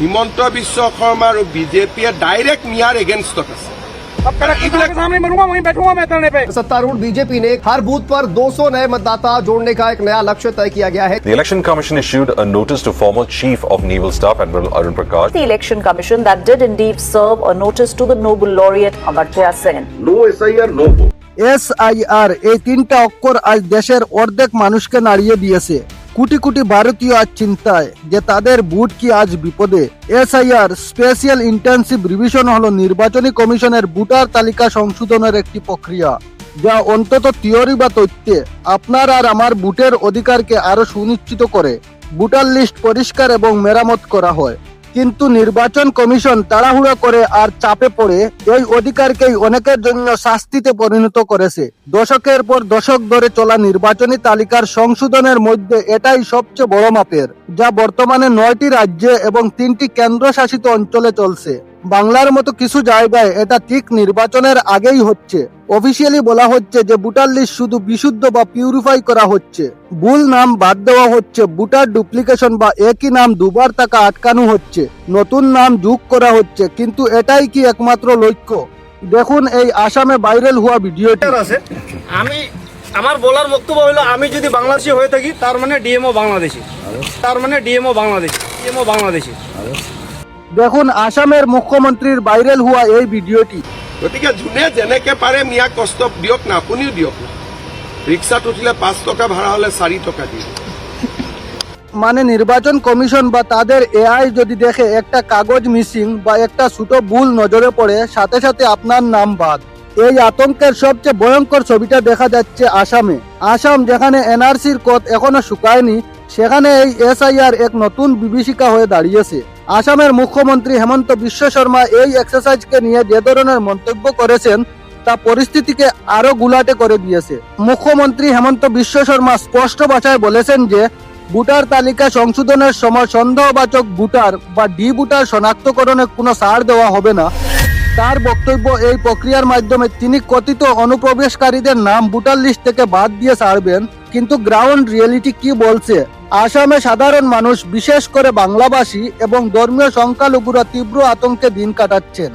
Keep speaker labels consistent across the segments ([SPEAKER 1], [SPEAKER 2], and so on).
[SPEAKER 1] হিমন্ত বিশ্ব শৰ্মা আৰু বিজেপিয়ে ডাইৰেক্ট মিয়াৰ এগেইনষ্টত আছে
[SPEAKER 2] के सामने मरूंगा वहीं बैठूंगा मैं धरने पे
[SPEAKER 3] सत्तारूढ़ बीजेपी ने हर बूथ पर 200 नए मतदाता जोड़ने का एक नया लक्ष्य तय किया गया है
[SPEAKER 4] The Election Commission issued a notice to former Chief of Naval Staff Admiral Arun Prakash
[SPEAKER 5] The Election Commission that did indeed serve a notice to the Nobel laureate Amartya Sen.
[SPEAKER 1] No S I R no vote
[SPEAKER 6] S I R এই তিনটা অক্ষর আজ দেশের অর্ধেক মানুষকে নাড়িয়ে দিয়েছে কোটি কোটি ভারতীয় আজ চিন্তায় যে তাদের বুট কি আজ বিপদে। এসআইআর স্পেশাল ইন্টেনসিভ রিভিশন হলো নির্বাচনী কমিশনের ভোটার তালিকা সংশোধনের একটি প্রক্রিয়া, যা অন্তত থিওরি বা তথ্যে আপনার আর আমার বুটের অধিকারকে আরও সুনিশ্চিত করে, ভোটার লিস্ট পরিষ্কার এবং মেরামত করা হয়। কিন্তু নির্বাচন কমিশন তাড়াহুড়ো করে আর চাপে পড়ে এই অধিকারকেই অনেকের জন্য শাস্তিতে পরিণত করেছে। দশকের পর দশক ধরে চলা নির্বাচনী তালিকার সংশোধনের মধ্যে এটাই সবচেয়ে বড় মাপের, যা বর্তমানে নয়টি রাজ্যে এবং তিনটি কেন্দ্রশাসিত অঞ্চলে চলছে। বাংলার মতো কিছু জায়গায় এটা ঠিক নির্বাচনের আগেই হচ্ছে। অফিসিয়ালি বলা হচ্ছে যে ভোটার লিস্ট শুধু বিশুদ্ধ বা পিউরিফাই করা হচ্ছে। ভুল নাম বাদ দেওয়া হচ্ছে, ভোটার ডুপ্লিকেশন বা একই নাম দুবার টাকা আটকানো হচ্ছে, নতুন নাম যোগ করা হচ্ছে, কিন্তু এটাই কি একমাত্র লক্ষ্য? দেখুন এই আসামে ভাইরাল হওয়া ভিডিওটি।
[SPEAKER 2] আছে। আমি, আমার বলার বক্তব্য হলো আমি যদি বাংলাদেশি হয়ে থাকি, তার মানে ডিএমও বাংলাদেশি। তার মানে ডিএমও বাংলাদেশি ডিএমও বাংলাদেশি।
[SPEAKER 6] দেখুন আসামের মুখ্যমন্ত্রীর ভাইরাল হওয়া এই ভিডিওটি।
[SPEAKER 1] গতিকে যোনে যেনেকে পাৰে মিয়াক কষ্ট দিয়ক না আপুনিও দিয়ক না। ৰিক্সাত উঠিলে পাঁচ টকা ভাড়া হ'লে চাৰি টকা দিয়ে।
[SPEAKER 6] মানে নির্বাচন কমিশন বা তাদের এআই যদি দেখে একটা কাগজ মিসিং বা একটা ছোট ভুল নজরে পড়ে সাথে সাথে আপনার নাম বাদ। এই আতঙ্কের সবচেয়ে ভয়ঙ্কর ছবিটা দেখা যাচ্ছে আসামে। আসাম যেখানে এনআরসির কদ এখনও শুকায়নি সেখানে এই এসআইআর এক নতুন বিভীষিকা হয়ে দাঁড়িয়েছে। আসামের মুখ্যমন্ত্রী হেমন্ত বিশ্ব শর্মা এই এক্সারসাইজকে নিয়ে যে ধরনের মন্তব্য করেছেন, তা পরিস্থিতিকে আরও গুলাটে করে দিয়েছে। মুখ্যমন্ত্রী হেমন্ত বিশ্ব শর্মা স্পষ্ট ভাষায় বলেছেন যে, ভোটার তালিকা সংশোধনের সময় সন্দেহবাচক ভোটার বা ডি ভোটার শনাক্তকরণে কোনো ছাড় দেওয়া হবে না। তার বক্তব্য এই প্রক্রিয়ার মাধ্যমে তিনি কথিত অনুপ্রবেশকারীদের নাম ভোটার লিস্ট থেকে বাদ দিয়ে ছাড়বেন, কিন্তু গ্রাউন্ড রিয়েলিটি কি বলছে? আসামে সাধারণ মানুষ, বিশেষ করে বাংলাভাষী এবং ধর্মীয় সংখ্যালঘুরা তীব্র আতঙ্কে দিন কাটাচ্ছেন।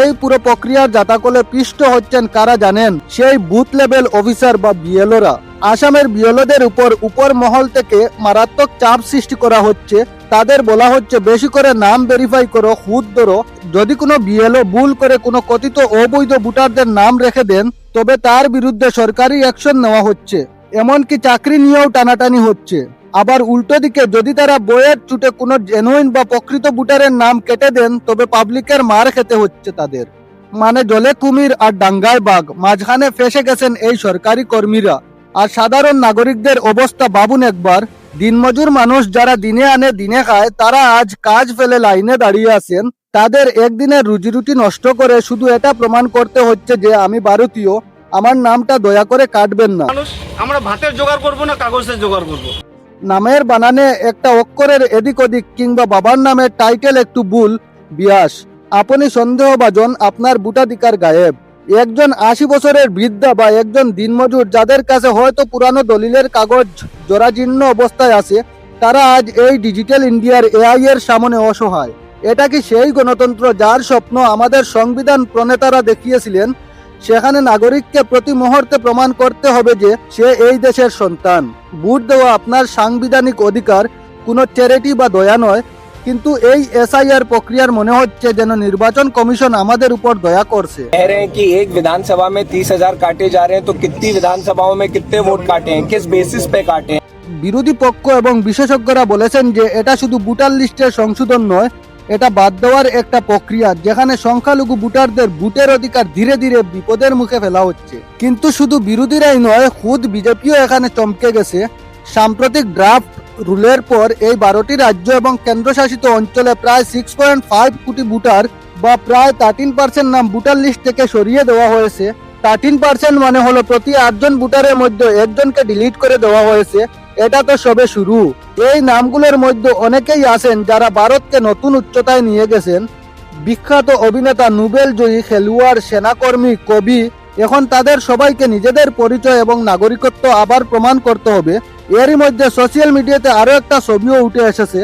[SPEAKER 6] এই পুরো প্রক্রিয়ার জাতাকলে পিষ্ট হচ্ছেন কারা জানেন? সেই বুথ লেভেল অফিসার বা বিএলওরা। আসামের বিএলওদের উপর উপর মহল থেকে মারাত্মক চাপ সৃষ্টি করা হচ্ছে তাদের বলা হচ্ছে, বেশি করে নাম ভেরিফাই করো খুদ ধরো। যদি কোনো বিএলও ভুল করে কোনো কথিত অবৈধ ভোটারদের নাম রেখে দেন, তবে তার বিরুদ্ধে সরকারি অ্যাকশন নেওয়া হচ্ছে। এমনকি চাকরি নিয়েও টানাটানি হচ্ছে। আবার উল্টো দিকে, যদি তারা বইয়ের চুটে কোনো জেনুইন বা প্রকৃত ভোটারের নাম কেটে দেন, তবে পাবলিকের মার খেতে হচ্ছে তাদের। মানে জলে কুমির আর ডাঙ্গায় বাঘ, মাঝখানে ফেসে গেছেন এই সরকারি কর্মীরা। আর সাধারণ নাগরিকদের অবস্থা বাবুন একবার। দিনমজুর মানুষ যারা দিনে আনে দিনে খায় তারা আজ কাজ ফেলে লাইনে দাঁড়িয়ে আছেন। তাদের একদিনের রুজি রুটি নষ্ট করে শুধু এটা প্রমাণ করতে হচ্ছে যে আমি ভারতীয় আমার নামটা দয়া করে কাটবেন না।
[SPEAKER 2] মানুষ আমরা ভাতের জোগাড় করব না কাগজের জোগাড় করব?
[SPEAKER 6] নামের বানানে একটা অক্ষরের এদিক ওদিক কিংবা বাবার নামের টাইটেল একটু ভুল বিয়াস। আপনি সন্দেহভাজন আপনার বুটাধিকার গায়েব। একজন আশি বছরের বৃদ্ধা বা একজন দিনমজুর যাদের কাছে হয়তো পুরানো দলিলের কাগজ জরাজীর্ণ অবস্থায় আছে, তারা আজ এই ডিজিটাল ইন্ডিয়ার এআই এর সামনে অসহায়। এটা কি সেই গণতন্ত্র যার স্বপ্ন আমাদের সংবিধান প্রণেতারা দেখিয়েছিলেন? সেখানে নাগরিককে প্রতি মুহূর্তে প্রমাণ করতে হবে যে সে এই দেশের সন্তান। ভোট দেওয়া আপনার সাংবিধানিক অধিকার, কোনো চ্যারিটি বা দয়া নয় কিন্তু এই এসআইআর প্রক্রিয়ার মনে হচ্ছে যেন নির্বাচন কমিশন আমাদের উপর দয়া করছে।
[SPEAKER 7] কি এক বিধানসভা মে তিরিশ হাজার কাটে যা রে তো কিতনি বিধানসভাও মে কিতনে ভোট কাটে কিস বেসিস পে কাটে
[SPEAKER 6] বিরোধী পক্ষ এবং বিশেষজ্ঞরা বলেছেন যে এটা শুধু ভোটার লিস্টের সংশোধন নয় এটা বাদ দেওয়ার একটা প্রক্রিয়া যেখানে সংখ্যালঘু ভোটারদের ভোটের অধিকার ধীরে ধীরে বিপদের মুখে ফেলা হচ্ছে। কিন্তু শুধু বিরোধীরাই নয় খুদ বিজেপিও এখানে চমকে গেছে। সাম্প্রতিক ড্রাফট রুলের পর এই বারোটি রাজ্য এবং কেন্দ্রশাসিত অঞ্চলে প্রায় six point five crore voter বা প্রায় থার্টিন পার্সেন্ট নাম ভোটার লিস্ট থেকে সরিয়ে দেওয়া হয়েছে। থার্টিন পার্সেন্ট মানে হলো প্রতি আটজন ভোটারের মধ্যে একজনকে ডিলিট করে দেওয়া হয়েছে। এটা তো সবে শুরু। এই নামগুলোর মধ্যে অনেকেই আছেন যারা ভারতকে নতুন উচ্চতায় নিয়ে গেছেন। বিখ্যাত অভিনেতা নোবেল জয়ী খেলোয়াড়, সেনাকর্মী, কবি, এখন তাদের সবাইকে নিজেদের পরিচয় এবং নাগরিকত্ব আবার প্রমাণ করতে হবে। এরই মধ্যে সোশ্যাল মিডিয়াতে আরও একটা ছবিও উঠে এসেছে,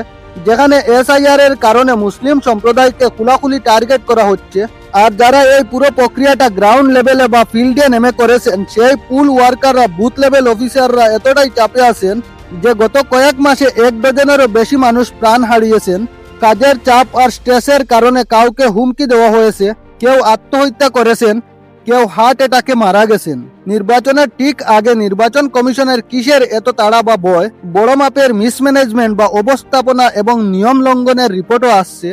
[SPEAKER 6] যেখানে এসআইআর এর কারণে মুসলিম সম্প্রদায়কে খোলাখুলি টার্গেট করা হচ্ছে। আর যারা এই পুরো প্রক্রিয়াটা গ্রাউন্ড লেভেলে বা ফিল্ডে নেমে করেছেন, সেই পুল ওয়ার্কাররা বুথ লেভেল অফিসাররা এতটাই চাপে আছেন যে গত কয়েক মাসে এক ডজনেরও বেশি মানুষ প্রাণ হারিয়েছেন। কাজের চাপ আর স্ট্রেসের কারণে কাউকে হুমকি দেওয়া হয়েছে, কেউ আত্মহত্যা করেছেন কেউ হার্ট অ্যাটাকে মারা গেছেন। নির্বাচনের ঠিক আগে নির্বাচন কমিশনের কিসের এত তাড়া বা বয় বড় মাপের মিসম্যানেজমেন্ট বা অবস্থাপনা এবং নিয়ম লঙ্ঘনের রিপোর্টও আসছে,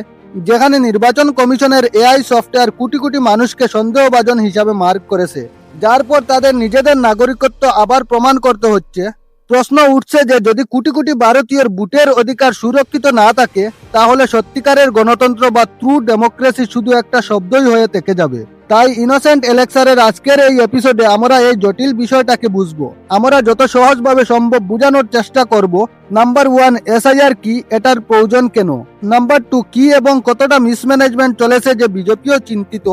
[SPEAKER 6] যেখানে নির্বাচন কমিশনের এআই সফটওয়্যার কোটি কোটি মানুষকে সন্দেহভাজন হিসাবে মার্ক করেছে। যার পর তাদের নিজেদের নাগরিকত্ব আবার প্রমাণ করতে হচ্ছে। প্রশ্ন উঠছে যে যদি কোটি কোটি ভারতীয়র বুটের অধিকার সুরক্ষিত না থাকে, তাহলে সত্যিকারের গণতন্ত্র বা ট্রু ডেমোক্রেসি শুধু একটা শব্দই হয়ে থেকে যাবে। তাই ইনোসেন্ট এলেক্সারের আজকের এই এপিসোডে আমরা এই জটিল বিষয়টাকে বুঝব। আমরা যত সহজভাবে সম্ভব বোঝানোর চেষ্টা করব, নাম্বার ওয়ান এসআইআর কি, এটার প্রয়োজন কেন? নাম্বার টু কি এবং কতটা মিসম্যানেজমেন্ট চলেছে যে বিজেপিও চিন্তিত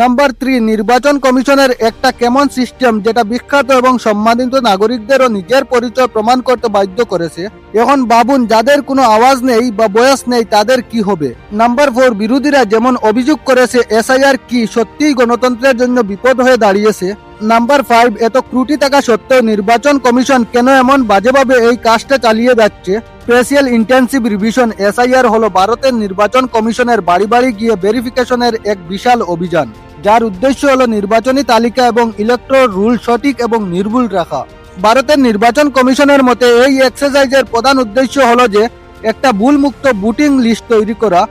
[SPEAKER 6] নাম্বার থ্রি নির্বাচন কমিশনের একটা কেমন সিস্টেম যেটা বিখ্যাত এবং সম্মানিত নাগরিকদেরও নিজের পরিচয় প্রমাণ করতে বাধ্য করেছে? এখন বাবুন যাদের কোনো আওয়াজ নেই বা বয়স নেই, তাদের কি হবে? নাম্বার ফোর বিরোধীরা যেমন অভিযোগ করেছে এসআইআর কি সত্যিই গণতন্ত্রের জন্য বিপদ হয়ে দাঁড়িয়েছে? নাম্বার ফাইভ এত ত্রুটি থাকা সত্ত্বেও নির্বাচন কমিশন কেন এমন বাজেভাবে এই কাজটা চালিয়ে যাচ্ছে? স্পেশিয়াল ইন্টেন্সিভ রিভিশন এসআইআর হলো ভারতের নির্বাচন কমিশনের বাড়ি বাড়ি গিয়ে ভেরিফিকেশনের এক বিশাল অভিযান। যার উদ্দেশ্য হলো নির্বাচনী তালিকা এবং ইলেকট্রো রুল সঠিক এবং নির্ভুল রাখা। ভারতের নির্বাচন কমিশনের মতে এই এক্সারসাইজের প্রধান উদ্দেশ্য হলো যে, একটা ভুলমুক্ত বুটিং লিস্ট তৈরি করা,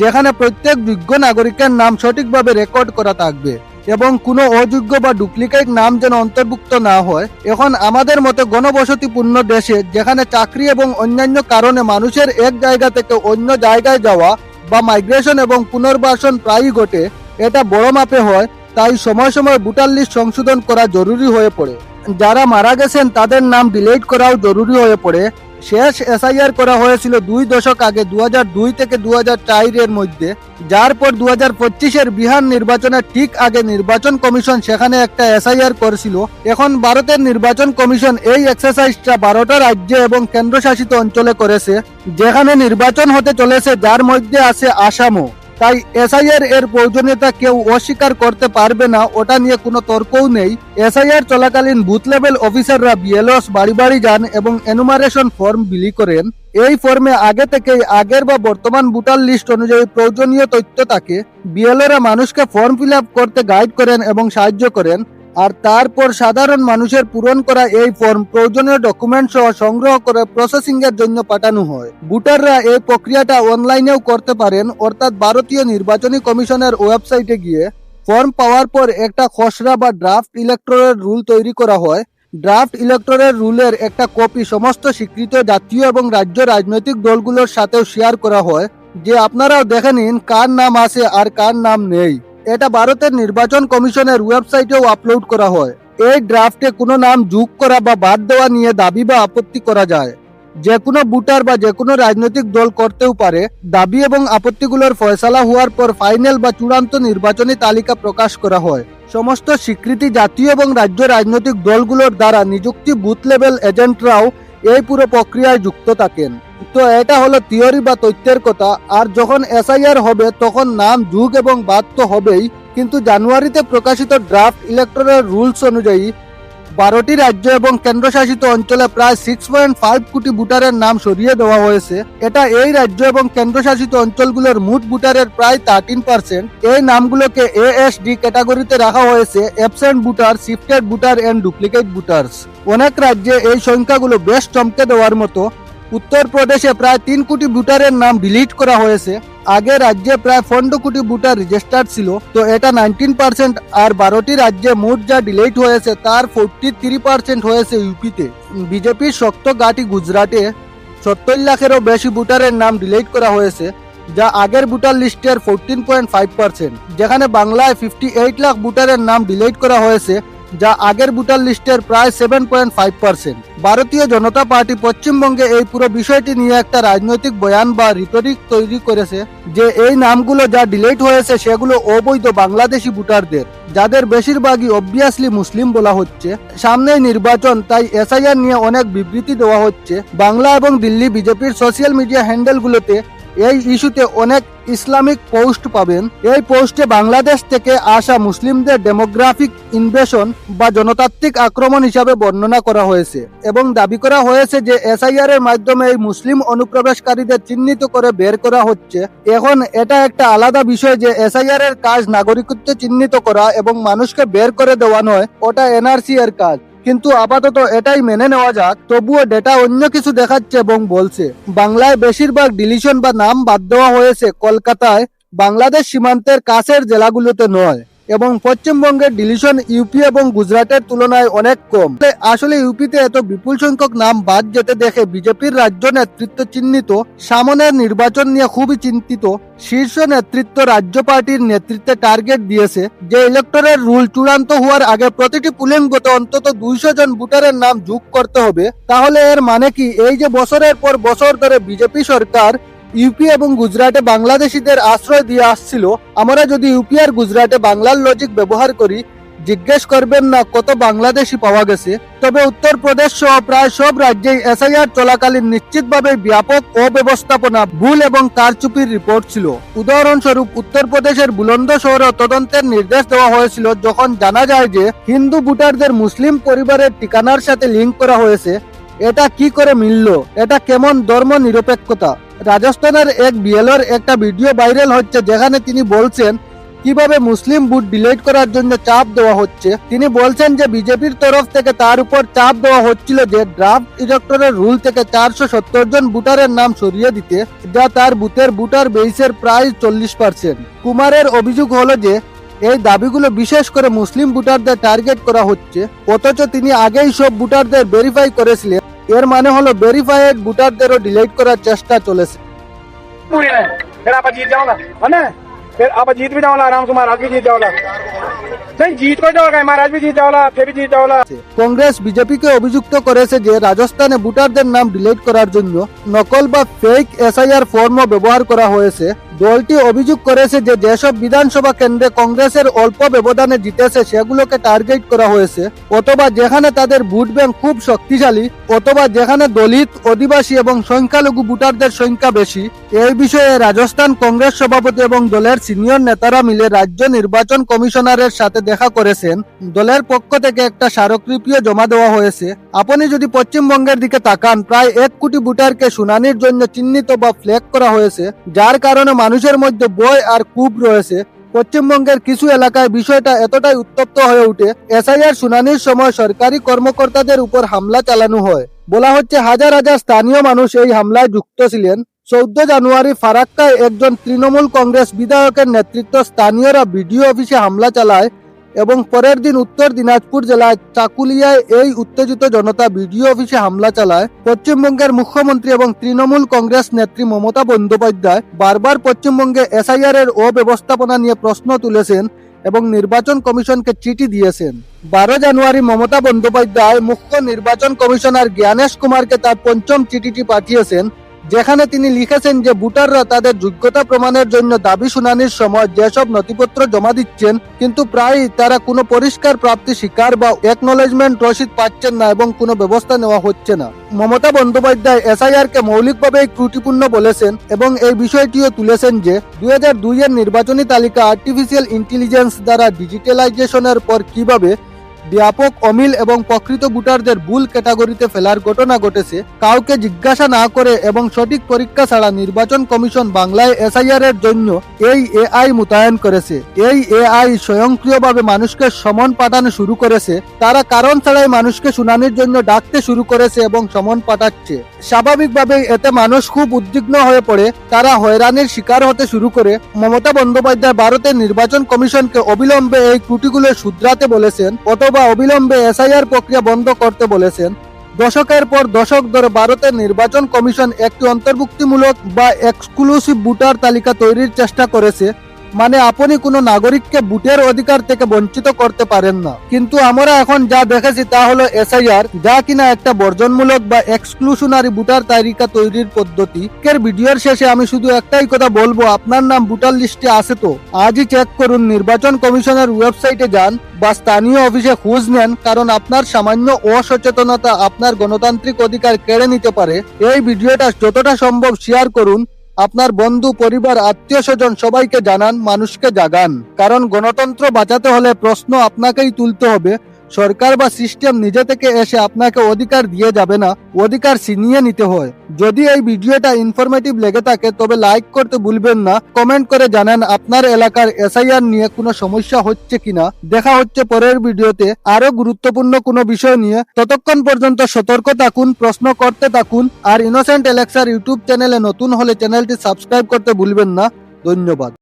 [SPEAKER 6] যেখানে প্রত্যেক যোগ্য নাগরিকের নাম সঠিকভাবে রেকর্ড করা থাকবে। এবং কোনো অযোগ্য বা ডুপ্লিকেট নাম যেন অন্তর্ভুক্ত না হয়, এখন আমাদের মতো গণবসতিপূর্ণ দেশে যেখানে চাকরি এবং অন্যান্য কারণে মানুষের এক জায়গা থেকে অন্য জায়গায় যাওয়া বা মাইগ্রেশন এবং পুনর্বাসন প্রায়ই ঘটে, এটা বড় মাপে হয়, তাই সময় সময় ভোটার লিস্ট সংশোধন করা জরুরি হয়ে পড়ে। যারা মারা গেছেন তাদের নাম ডিলিট করাও জরুরি হয়ে পড়ে। শেষ এসআইআর করা হয়েছিল দুই দশক আগে দু দুই থেকে দু হাজার চার এর মধ্যে, যার পর দু হাজার পঁচিশের বিহার নির্বাচনের ঠিক আগে নির্বাচন কমিশন সেখানে একটা এসআইআর করেছিল। এখন ভারতের নির্বাচন কমিশন এই এক্সারসাইজটা বারোটা রাজ্যে এবং কেন্দ্রশাসিত অঞ্চলে করেছে, যেখানে নির্বাচন হতে চলেছে, যার মধ্যে আছে আসামও। তাই এসআইআর এর প্রয়োজনীয়তা কেউ অস্বীকার করতে পারবে না, ওটা নিয়ে কোনো তর্কও নেই। এসআইআর চলাকালীন বুথ লেভেল অফিসাররা বিএলওস বাড়ি বাড়ি যান এবং এনুমারেশন ফর্ম বিলি করেন। এই ফর্মে আগে থেকেই আগের বা বর্তমান ভোটার লিস্ট অনুযায়ী প্রয়োজনীয় তথ্য থাকে। বিএলওরা মানুষকে ফর্ম ফিল করতে গাইড করেন এবং সাহায্য করেন। আর তারপর সাধারণ মানুষের পূরণ করা এই ফর্ম প্রয়োজনীয় ডকুমেন্ট সহ সংগ্রহ করে প্রসেসিং এর জন্য পাঠানো হয়। ভোটাররা এই প্রক্রিয়াটা অনলাইনেও করতে পারেন, অর্থাৎ ভারতীয় নির্বাচনী কমিশনের ওয়েবসাইটে গিয়ে ফর্ম পাওয়ার পর একটা খসড়া বা ড্রাফট ইলেকট্রনের রুল তৈরি করা হয়। ড্রাফট ইলেকট্রনের রুলের একটা কপি সমস্ত স্বীকৃত জাতীয় এবং রাজ্য রাজনৈতিক দলগুলোর সাথেও শেয়ার করা হয়। যে আপনারাও দেখে নিন কার নাম আছে আর কার নাম নেই। এটা ভারতের নির্বাচন কমিশনের ওয়েবসাইটেও আপলোড করা হয়। এই ড্রাফটে কোনো নাম যোগ করা বা বাদ দেওয়া নিয়ে দাবি বা আপত্তি করা যায়। যে কোনো ভোটার বা যে কোনো রাজনৈতিক দল করতেও পারে। দাবি এবং আপত্তিগুলোর ফয়সালা হওয়ার পর ফাইনাল বা চূড়ান্ত নির্বাচনী তালিকা প্রকাশ করা হয়। সমস্ত স্বীকৃতি জাতীয় এবং রাজ্য রাজনৈতিক দলগুলোর দ্বারা নিযুক্তি বুথ লেভেল এজেন্টরাও এই পুরো প্রক্রিয়ায় যুক্ত থাকেন। তো এটা হলো থিওরি বা তথ্যের কথা। আর যখন এসআইআর হবে, তখন নাম, যুগ এবং বাদ তো হবেই। কিন্তু জানুয়ারিতে প্রকাশিত ড্রাফট ইলেকট্রনের রুলস অনুযায়ী বারোটি রাজ্য এবং কেন্দ্রশাসিত অঞ্চলে প্রায় সিক্স পয়েন্ট ফাইভ কোটি ভোটারের নাম সরিয়ে দেওয়া হয়েছে। এটা এই রাজ্য এবং কেন্দ্রশাসিত অঞ্চলগুলোর মোট ভোটারের প্রায় থার্টিন পার্সেন্ট এই নামগুলোকে এএসডি ক্যাটাগরিতে রাখা হয়েছে absent voter shifted voter and duplicate voters অনেক রাজ্যে এই সংখ্যাগুলো বেশ চমকে দেওয়ার মতো। উত্তরপ্রদেশে প্রায় তিন কোটি ভোটারের নাম ডিলিট করা হয়েছে। আগে রাজ্যে প্রায় পনেরো কোটি ভোটার রেজিস্টার্ড ছিল, তো এটা নাইনটিন পার্সেন্ট আর বারোটি রাজ্যে মোট যা ডিলেট হয়েছে তার ফোরটি থ্রি পার্সেন্ট হয়েছে ইউপিতে। বিজেপির শক্ত গাটি গুজরাটে সত্তর লাখেরও বেশি ভোটারের নাম ডিলিট করা হয়েছে, যা আগের ভোটার লিস্টের ফোরটিন পয়েন্ট ফাইভ পার্সেন্ট যেখানে বাংলায় ফিফটি এইট লাখ ভোটারের নাম ডিলিট করা হয়েছে যা আগের ভোটার লিস্টের প্রায় সেভেন পয়েন্ট ফাইভ পার্সেন্ট ভারতীয় জনতা পার্টি পশ্চিমবঙ্গে এই পুরো বিষয়টি নিয়ে একটা রাজনৈতিক বয়ান বা রিটরিক তৈরি করেছে যে এই নামগুলো যা ডিলেট হয়েছে সেগুলো অবৈধ বাংলাদেশি ভোটারদের, যাদের বেশিরভাগই অবভিয়াসলি মুসলিম বলা হচ্ছে। সামনেই নির্বাচন, তাই এসআইআর নিয়ে অনেক বিবৃতি দেওয়া হচ্ছে। বাংলা এবং দিল্লি বিজেপির সোশ্যাল মিডিয়া হ্যান্ডেলগুলোতে এই ইস্যুতে অনেক ইসলামিক পোস্ট পাবেন। এই পোস্টে বাংলাদেশ থেকে আসা মুসলিমদের ডেমোগ্রাফিক ইনভেশন বা জনতাত্ত্বিক আক্রমণ হিসাবে বর্ণনা করা হয়েছে এবং দাবি করা হয়েছে যে এসআইআর এর মাধ্যমে এই মুসলিম অনুপ্রবেশকারীদের চিহ্নিত করে বের করা হচ্ছে। এখন এটা একটা আলাদা বিষয় যে এসআইআর এর কাজ নাগরিকত্ব চিহ্নিত করা এবং মানুষকে বের করে দেওয়া নয়, ওটা এনআরসি এর কাজ। কিন্তু আপাতত এটাই মেনে নেওয়া যাক। তবুও ডেটা অন্য কিছু দেখাচ্ছে এবং বলছে, বাংলায় বেশিরভাগ ডিলিশন বা নাম বাদ দেওয়া হয়েছে কলকাতায়, বাংলাদেশ সীমান্তের কাছের জেলাগুলোতে নয়। এবং পশ্চিমবঙ্গের ডিলিশন ইউপি এবং গুজরাটের তুলনায় অনেক কম। আসলে ইউপিতে এত বিপুল সংখ্যক নাম বাদ যেতে দেখে বিজেপির রাজ্য নেতৃত্ব চিহ্নিত, সামনের নির্বাচন নিয়ে খুবই চিন্তিত, শীর্ষ নেতৃত্ব রাজ্য পার্টির নেতৃত্বে টার্গেট দিয়েছে যে ইলেকটরের রুল চূড়ান্ত হওয়ার আগে প্রতিটি পুলিং বুথে অন্তত দুইশো জন ভোটারের নাম যোগ করতে হবে। তাহলে এর মানে কি? এই যে বছরের পর বছর ধরে বিজেপি সরকার ইউপি এবং গুজরাটে বাংলাদেশিদের আশ্রয় দিয়ে আসছিল, আমরা যদি ইউপি আর গুজরাটে বাংলার লজিক ব্যবহার করি, জিজ্ঞেস করবেন না কত বাংলাদেশি পাওয়া গেছে, তবে উত্তরপ্রদেশ সহ প্রায় সব রাজ্যেই এসআইআর চলাকালীন নিশ্চিতভাবে ব্যাপক অব্যবস্থাপনা, ভুল এবং কারচুপির রিপোর্ট ছিল। উদাহরণস্বরূপ, উত্তরপ্রদেশের বুলন্দ শহরে তদন্তের নির্দেশ দেওয়া হয়েছিল যখন জানা যায় যে হিন্দু ভোটারদের মুসলিম পরিবারের ঠিকানার সাথে লিঙ্ক করা হয়েছে। এটা কি করে মিলল? এটা কেমন ধর্ম নিরপেক্ষতা রাজস্থানের এক বিএলর একটা ভিডিও ভাইরাল হচ্ছে যেখানে তিনি বলছেন, কীভাবে মুসলিম বুট ডিলিট করার জন্য চাপ দেওয়া হচ্ছে? তিনি বলছেন যে বিজেপির তরফ থেকে তার উপর চাপ দেওয়া হচ্ছিল যে ড্রাফট ইলেক্টরের রুল থেকে চারশো সত্তর জন ভোটারের নাম সরিয়ে দিতে, যা তার বুথের ভোটার বেইসের প্রায় চল্লিশ পার্সেন্ট কুমারের অভিযোগ হলো যে, এই দাবিগুলো বিশেষ করে মুসলিম ভোটারদের টার্গেট করা হচ্ছে, অথচ তিনি আগেই সব ভোটারদের ভেরিফাই করেছিলেন। এর মানে হলো ভেরিফাইড ভোটারদেরও ডিলিট করার চেষ্টা চলেছে
[SPEAKER 2] पूरी है फिर आप जीत जाओगा है ना फिर आप जीत भी जाओला आराम से महाराज भी जीत जाओला नहीं जीत को जाओगा महाराज भी जीत जाओला फिर भी जीत जाओला
[SPEAKER 6] কংগ্রেস বিজেপিকে অভিযুক্ত করেছে যে রাজস্থানে ভোটারদের নাম ডিলিট করার জন্য নকল বা ফেক এসআইআর ফর্মও ব্যবহার করা হয়েছে দলটি অভিযোগ করেছে যে যেসব বিধানসভা কেন্দ্রে কংগ্রেসের অল্প ব্যবধানে জিতেছে, সেগুলোকে টার্গেট করা হয়েছে। অথবা যেখানে তাদের ভোট ব্যাংক খুব শক্তিশালী, অথবা যেখানে দলিত, অধিবাসী এবং সংখ্যালঘু ভোটারদের সংখ্যা বেশি। এই বিষয়ে রাজস্থান কংগ্রেস সভাপতি এবং দলের সিনিয়র নেতারা মিলে রাজ্য নির্বাচন কমিশনারের সাথে দেখা করেছেন। দলের পক্ষ থেকে একটা স্মারকলিপিও জমা দেওয়া হয়েছে। আপনি যদি পশ্চিমবঙ্গের দিকে তাকান, প্রায় এক কোটি ভোটারকে শুনানির জন্য চিহ্নিত বা ফ্ল্যাগ করা হয়েছে, যার কারণে মানুষের মধ্যে বয় আর কূপ রয়েছে। পশ্চিমবঙ্গের কিছু এলাকায় বিষয়টা এতটাই উত্তপ্ত হয়ে উঠে, এসআইআর শুনানির সময় সরকারি কর্মকর্তাদের উপর হামলা চালানো হয়। বলা হচ্ছে, হাজার হাজার স্থানীয় মানুষ এই হামলায় যুক্ত ছিলেন। চৌদ্দ জানুয়ারি ফারাক্কায় একজন তৃণমূল কংগ্রেস বিধায়কের নেতৃত্ব স্থানীয়রা বিডিও অফিসে হামলা চালায়। এবং পরের দিন উত্তর দিনাজপুর জেলায় চাকুলিয়ায় এই উত্তেজিত জনতা বিডিও অফিসে হামলা চালায়। পশ্চিমবঙ্গের মুখ্যমন্ত্রী এবং তৃণমূল কংগ্রেস নেত্রী মমতা বন্দ্যোপাধ্যায় বারবার পশ্চিমবঙ্গে এসআইআর এর অব্যবস্থাপনা নিয়ে প্রশ্ন তুলেছেন এবং নির্বাচন কমিশনকে চিঠি দিয়েছেন। বারো জানুয়ারি মমতা বন্দ্যোপাধ্যায় মুখ্য নির্বাচন কমিশনার জ্ঞানেশ কুমারকে তার পঞ্চম চিঠিটি পাঠিয়েছেন। যেখানে তিনি লিখেছেন যে ভোটাররা তাদের যোগ্যতা প্রমাণের জন্য দাবি শুনানির সময় যেসব নথিপত্র জমা দিচ্ছেন, কিন্তু প্রায়ই তারা কোনো পরিষ্কার প্রাপ্তি স্বীকার বা একনলেজমেন্ট রসিদ পাচ্ছেন না এবং কোনো ব্যবস্থা নেওয়া হচ্ছে না। মমতা বন্দ্যোপাধ্যায় এসআইআর কে মৌলিকভাবে ত্রুটিপূর্ণ বলেছেন এবং এই বিষয়টিও তুলেছেন যে দুই হাজার দুই এর নির্বাচনী তালিকা আর্টিফিশিয়াল ইন্টেলিজেন্স দ্বারা ডিজিটালাইজেশনের পর কীভাবে ব্যাপক, অমিল এবং প্রকৃত ভোটারদের ভুল ক্যাটাগরিতে ফেলার ঘটনা ঘটেছে। কাউকে জিজ্ঞাসা না করে এবং সঠিক পরীক্ষা ছাড়া নির্বাচন কমিশন বাংলায় এসআইআর এর জন্য এই এআই মোতায়েন করেছে। এই এআই স্বয়ংক্রিয়ভাবে মানুষকে সমন পাঠানো শুরু করেছে। তারা কারণ ছাড়াই মানুষকে শুনানির জন্য ডাকতে শুরু করেছে এবং সমন পাঠাচ্ছে। স্বাভাবিকভাবে এতে মানুষ খুব উদ্বিগ্ন হয়ে পড়ে। তারা হয়রানির শিকার হতে শুরু করে। মমতা বন্দ্যোপাধ্যায় ভারতের নির্বাচন কমিশনকে অবিলম্বে এই ত্রুটিগুলো শুধরাতে বলেছেন। অথবা অবিলম্বে এসআইআর প্রক্রিয়া বন্ধ করতে বলেছেন। দশকের পর দশক ধরে ভারতের নির্বাচন কমিশন একটি অন্তর্ভুক্তিমূলক বা এক্সক্লুসিভ ভোটার তালিকা তৈরির চেষ্টা করেছে। মানে আপনি কোনো নাগরিককে ভোটের অধিকার থেকে বঞ্চিত করতে পারেন না। কিন্তু আমরা এখন যা দেখেছি তা হলো এসআইআর, যা কিনা একটা বর্জনমূলক বা এক্সক্লুশনারি ভোটার তালিকা তৈরির পদ্ধতি এর ভিডিওর শেষে আমি শুধু একটাই কথা বলব, আপনার নাম ভোটার লিস্টে আছে তো। আজই চেক করুন নির্বাচন কমিশনের ওয়েবসাইটে যান বা স্থানীয় অফিসে খোঁজ নেন, কারণ আপনার সামান্য অসচেতনতা আপনার গণতান্ত্রিক অধিকার কেড়ে নিতে পারে। এই ভিডিওটা যতটা সম্ভব শেয়ার করুন আপনার বন্ধু, পরিবার, আত্মীয় স্বজন সবাইকে জানান, মানুষকে জাগান। কারণ গণতন্ত্র বাঁচাতে হলে প্রশ্ন আপনাকেই তুলতে হবে সরকার বা সিস্টেম নিজে থেকে এসে আপনাকে অধিকার দিয়ে যাবে না, অধিকার ছিনিয়ে নিতে হয়। যদি এই ভিডিওটা ইনফরমেটিভ লেগে থাকে, তবে লাইক করতে ভুলবেন না। কমেন্ট করে জানান আপনার এলাকার এসআইআর নিয়ে কোনো সমস্যা হচ্ছে কিনা। দেখা হচ্ছে পরের ভিডিওতে। আরও গুরুত্বপূর্ণ কোনো বিষয় নিয়ে। ততক্ষণ পর্যন্ত সতর্ক থাকুন, প্রশ্ন করতে থাকুন, আর ইনোসেন্ট এলেক্সার ইউটিউব চ্যানেলে নতুন হলে চ্যানেলটি সাবস্ক্রাইব করতে ভুলবেন না। ধন্যবাদ।